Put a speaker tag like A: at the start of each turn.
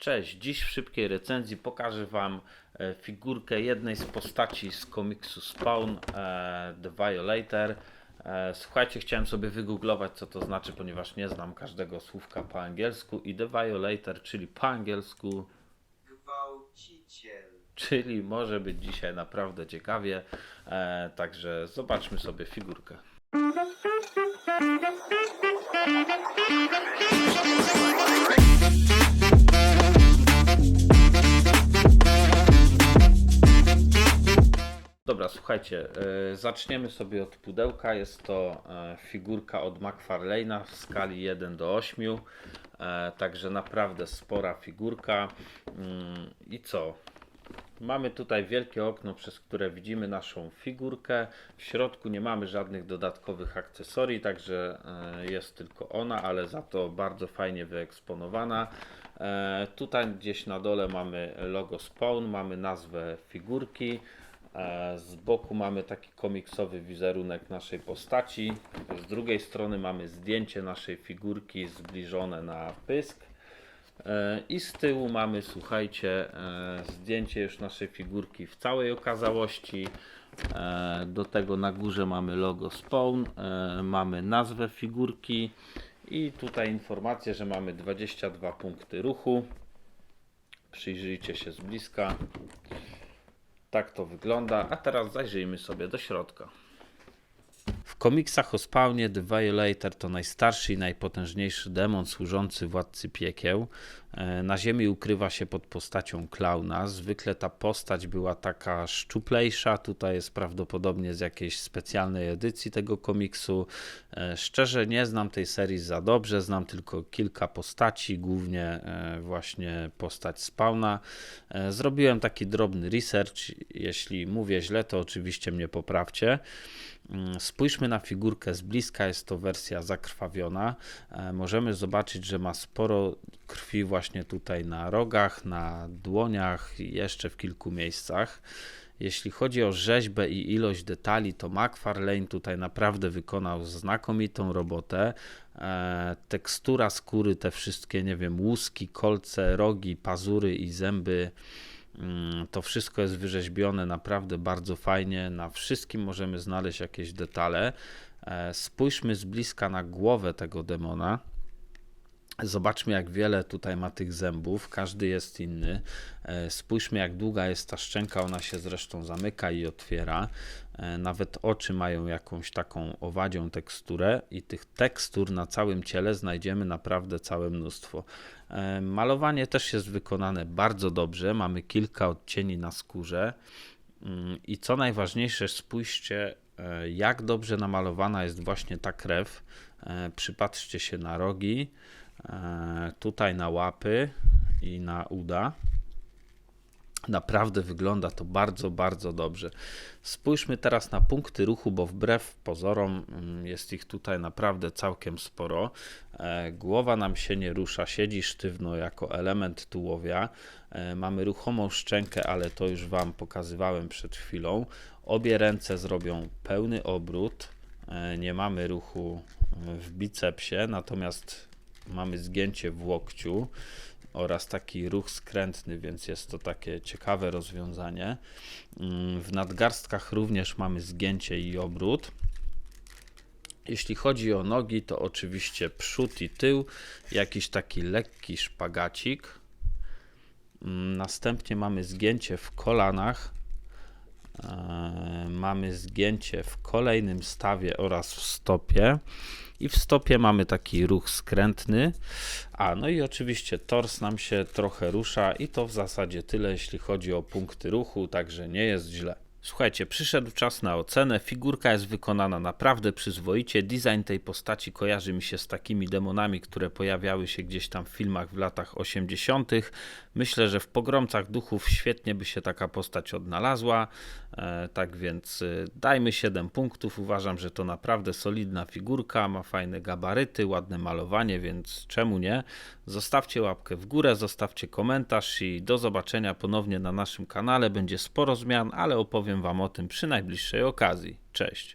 A: Cześć, dziś w szybkiej recenzji pokażę Wam e, figurkę jednej z postaci z komiksu Spawn, e, The Violator. E, Słuchajcie, chciałem sobie wygooglować co to znaczy, ponieważ nie znam każdego słówka po angielsku i The Violator, czyli po angielsku,
B: Gwałciciel.
A: czyli może być dzisiaj naprawdę ciekawie. Także zobaczmy sobie figurkę. słuchajcie, e, zaczniemy sobie od pudełka. Jest to e, figurka od McFarlane'a w skali 1 do 8. E, także naprawdę spora figurka. Mm, I co? Mamy tutaj wielkie okno, przez które widzimy naszą figurkę. W środku nie mamy żadnych dodatkowych akcesorii, także jest tylko ona, ale za to bardzo fajnie wyeksponowana. Tutaj gdzieś na dole mamy logo Spawn, mamy nazwę figurki. E, Z boku mamy taki komiksowy wizerunek naszej postaci. Z drugiej strony mamy zdjęcie naszej figurki zbliżone na pysk. E, I z tyłu mamy, słuchajcie, e, zdjęcie już naszej figurki w całej okazałości. Do tego na górze mamy logo Spawn, mamy nazwę figurki i tutaj informację, że mamy 22 punkty ruchu. Przyjrzyjcie się z bliska. Tak to wygląda. A teraz zajrzyjmy sobie do środka. W komiksach o spawnie The Violator to najstarszy i najpotężniejszy demon służący władcy piekieł. E, Na ziemi ukrywa się pod postacią klauna. Zwykle ta postać była taka szczuplejsza. Tutaj jest prawdopodobnie z jakiejś specjalnej edycji tego komiksu. E, Szczerze nie znam tej serii za dobrze. Znam tylko kilka postaci, głównie e, właśnie postać Spawna. Zrobiłem taki drobny research. Jeśli mówię źle, to oczywiście mnie poprawcie. Mm, Spójrzmy na figurkę z bliska, jest to wersja zakrwawiona. Możemy zobaczyć, że ma sporo krwi właśnie tutaj na rogach, na dłoniach i jeszcze w kilku miejscach. Jeśli chodzi o rzeźbę i ilość detali, to McFarlane tutaj naprawdę wykonał znakomitą robotę. E, Tekstura skóry, te wszystkie, nie wiem, łuski, kolce, rogi, pazury i zęby. Mm, To wszystko jest wyrzeźbione naprawdę bardzo fajnie. Na wszystkim możemy znaleźć jakieś detale. E, Spójrzmy z bliska na głowę tego demona. Zobaczmy, jak wiele tutaj ma tych zębów. Każdy jest inny. E, Spójrzmy, jak długa jest ta szczęka. Ona się zresztą zamyka i otwiera. E, Nawet oczy mają jakąś taką owadzią teksturę, i tych tekstur na całym ciele znajdziemy naprawdę całe mnóstwo. E, Malowanie też jest wykonane bardzo dobrze. Mamy kilka odcieni na skórze. Mm, I co najważniejsze, spójrzcie, jak dobrze namalowana jest właśnie ta krew. Przypatrzcie się na rogi, tutaj na łapy i na uda. Naprawdę wygląda to bardzo, bardzo dobrze. Spójrzmy teraz na punkty ruchu, bo wbrew pozorom mm, jest ich tutaj naprawdę całkiem sporo. E, Głowa nam się nie rusza, siedzi sztywno jako element tułowia. E, Mamy ruchomą szczękę, ale to już Wam pokazywałem przed chwilą. Obie ręce zrobią pełny obrót. E, Nie mamy ruchu e, w bicepsie, natomiast mamy zgięcie w łokciu oraz taki ruch skrętny, więc jest to takie ciekawe rozwiązanie. Mm, W nadgarstkach również mamy zgięcie i obrót. Jeśli chodzi o nogi, to oczywiście przód i tył, jakiś taki lekki szpagacik. Mm, Następnie mamy zgięcie w kolanach. E, Mamy zgięcie w kolejnym stawie oraz w stopie. I w stopie mamy taki ruch skrętny. A, no i oczywiście tors nam się trochę rusza i to w zasadzie tyle, jeśli chodzi o punkty ruchu, także nie jest źle. Słuchajcie, przyszedł czas na ocenę. Figurka jest wykonana naprawdę przyzwoicie. Design tej postaci kojarzy mi się z takimi demonami, które pojawiały się gdzieś tam w filmach w latach 80. Myślę, że w pogromcach duchów świetnie by się taka postać odnalazła. E, tak więc y, dajmy 7 punktów. Uważam, że to naprawdę solidna figurka, ma fajne gabaryty, ładne malowanie, więc czemu nie? Zostawcie łapkę w górę, zostawcie komentarz i do zobaczenia ponownie na naszym kanale. Będzie sporo zmian, ale opowiem Wam o tym przy najbliższej okazji. Cześć.